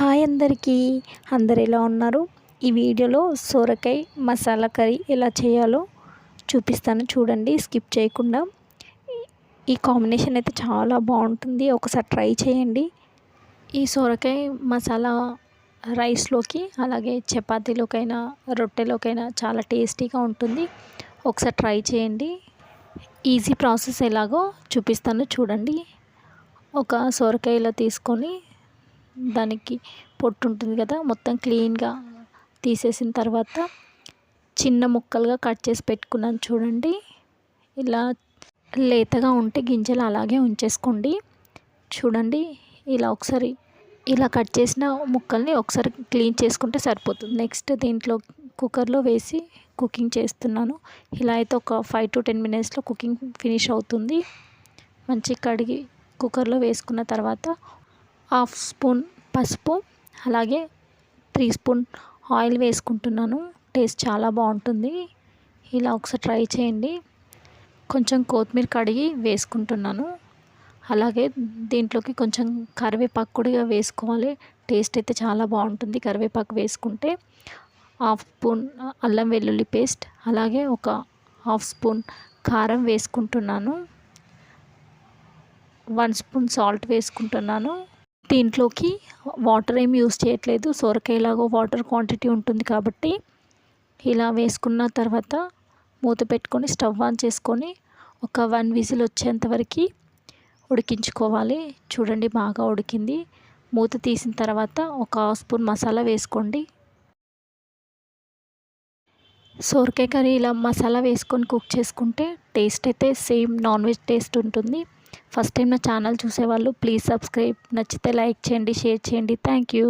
Hi అందరికీ. అందరు ఎలా ఉన్నారు? ఈ వీడియోలో సోరకాయ మసాలా కర్రీ ఎలా చేయాలో చూపిస్తాను. చూడండి స్కిప్ చేయకుండా. ఈ కాంబినేషన్ అయితే చాలా బాగుంటుంది. ఒకసారి ట్రై చేయండి. ఈ సోరకాయ మసాలా రైస్లోకి అలాగే చపాతీలోకైనా రొట్టెలోకైనా చాలా టేస్టీగా ఉంటుంది. ఒకసారి ట్రై చేయండి. ఈజీ ప్రాసెస్ ఎలాగో చూపిస్తాను. చూడండి. ఒక సొరకాయలో తీసుకొని దానికి పొట్టు ఉంటుంది కదా మొత్తం క్లీన్గా తీసేసిన తర్వాత చిన్న ముక్కలుగా కట్ చేసి పెట్టుకున్నాను చూడండి. ఇలా లేతగా ఉంటే గింజలు అలాగే ఉంచేసుకోండి. చూడండి ఇలా ఒకసారి ఇలా కట్ చేసిన ముక్కల్ని ఒకసారి క్లీన్ చేసుకుంటే సరిపోతుంది. నెక్స్ట్ దీంట్లో కుక్కర్లో వేసి కుకింగ్ చేస్తున్నాను. ఇలా అయితే ఒక ఫైవ్ టు టెన్ మినిట్స్లో కుకింగ్ ఫినిష్ అవుతుంది. మంచి కడిగి కుక్కర్లో వేసుకున్న తర్వాత హాఫ్ స్పూన్ పసుపు అలాగే త్రీ స్పూన్ ఆయిల్ వేసుకుంటున్నాను. టేస్ట్ చాలా బాగుంటుంది. ఇలా ఒకసారి ట్రై చేయండి. కొంచెం కొత్తిమీర కడిగి వేసుకుంటున్నాను. అలాగే దీంట్లోకి కొంచెం కరివేపాకు కూడా వేసుకోవాలి. టేస్ట్ అయితే చాలా బాగుంటుంది కరివేపాకు వేసుకుంటే. హాఫ్ స్పూన్ అల్లం వెల్లుల్లి పేస్ట్ అలాగే ఒక హాఫ్ స్పూన్ కారం వేసుకుంటున్నాను. వన్ స్పూన్ సాల్ట్ వేసుకుంటున్నాను. దీంట్లోకి వాటర్ ఏమి యూస్ చేయట్లేదు. సొరకాయలాగో వాటర్ క్వాంటిటీ ఉంటుంది కాబట్టి ఇలా వేసుకున్న తర్వాత మూత పెట్టుకొని స్టవ్ ఆన్ చేసుకొని ఒక వన్ విజిల్ వచ్చేంత వరకు ఉడికించుకోవాలి. చూడండి బాగా ఉడికింది. మూత తీసిన తర్వాత ఒక స్పూన్ మసాలా వేసుకోండి. సోరకాయ కర్రీ ఇలా మసాలా వేసుకొని కుక్ చేసుకుంటే టేస్ట్ అయితే సేమ్ నాన్ వెజ్ టేస్ట్ ఉంటుంది. ఫస్ట్ టైం నా ఛానల్ చూసేవాళ్ళు ప్లీజ్ సబ్స్క్రైబ్. నచ్చితే లైక్ చేయండి షేర్ చేయండి. Thank you.